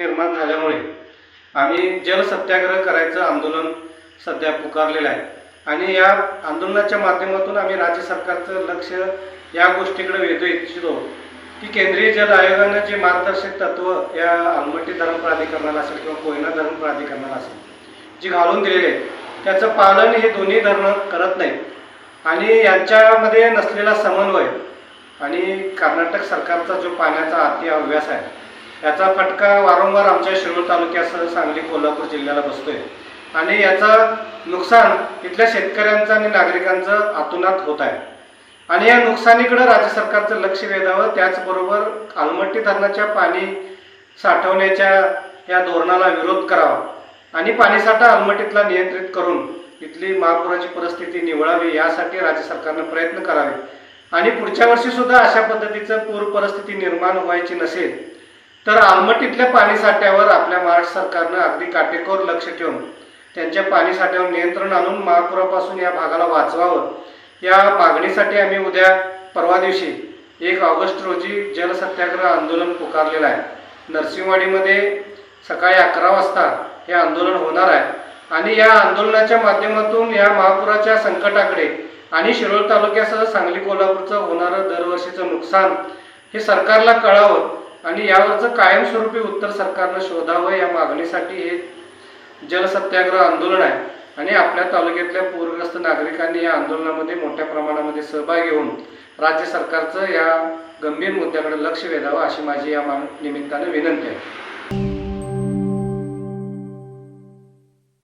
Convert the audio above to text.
निर्माण झाल्यामुळे आम्ही जलसत्याग्रह करायचं आंदोलन सध्या पुकारलेलं आहे. आणि या आंदोलनाच्या माध्यमातून आम्ही राज्य सरकारचं लक्ष या गोष्टीकडे वेधू इच्छितो. की केंद्रीय जल आयोगानं जे मार्गदर्शक तत्व या अलमट्टी धरण प्राधिकरणाला असेल किंवा कोयना धरण प्राधिकरणाला असेल जी घालून दिलेली आहे त्याचं पालन हे दोन्ही धरणं करत नाहीत. आणि यांच्यामध्ये नसलेला समन्वय आणि कर्नाटक सरकारचा जो पाण्याचा अति अभ्यास आहे याचा फटका वारंवार आमच्या शिरूर तालुक्यासह सांगली कोल्हापूर जिल्ह्याला बसतोय. आणि याचं नुकसान इथल्या शेतकऱ्यांचं आणि नागरिकांचं आतुनात होत आहे. आणि या नुकसानीकडे राज्य सरकारचं लक्ष वेधावं त्याचबरोबर आलमट्टी धरणाच्या पाणी साठवण्याच्या या धोरणाला विरोध करावा आणि पाणीसाठा आलमट्टीतला नियंत्रित करून इथली महापुराची परिस्थिती निवळावी यासाठी राज्य सरकारनं प्रयत्न करावे. आणि पुढच्या वर्षी सुद्धा अशा पद्धतीचं पूर परिस्थिती निर्माण व्हायची नसेल तर आलमट्टीतल्या पाणीसाठ्यावर आपल्या महाराष्ट्र सरकारनं अगदी काटेकोर लक्ष ठेवून त्यांच्या पाणीसाठ्यावर नियंत्रण आणून महापुरापासून या भागाला वाचवावं. या मागणीसाठी आम्ही उद्या परवा दिवशी एक ऑगस्ट रोजी जलसत्याग्रह आंदोलन पुकारलेलं आहे. नरसिंहवाडीमध्ये सकाळी अकरा वाजता हे आंदोलन होणार आहे. आणि या आंदोलनाच्या माध्यमातून या महापुराच्या संकटाकडे आणि शिरोळ तालुक्यासह सांगली कोल्हापूरचं होणारं दरवर्षीचं नुकसान हे सरकारला कळावं. आणि यावरचं कायमस्वरूपी उत्तर सरकारनं शोधावं या मागणीसाठी हे जलसत्याग्रह आंदोलन आहे. आणि आपल्या तालुक्यातल्या पूरग्रस्त नागरिकांनी या आंदोलनामध्ये मोठ्या प्रमाणामध्ये सहभागी होऊन राज्य सरकारचं या गंभीर मुद्द्याकडे लक्ष वेधावं अशी माझी या मा- निमित्तानं विनंती आहे.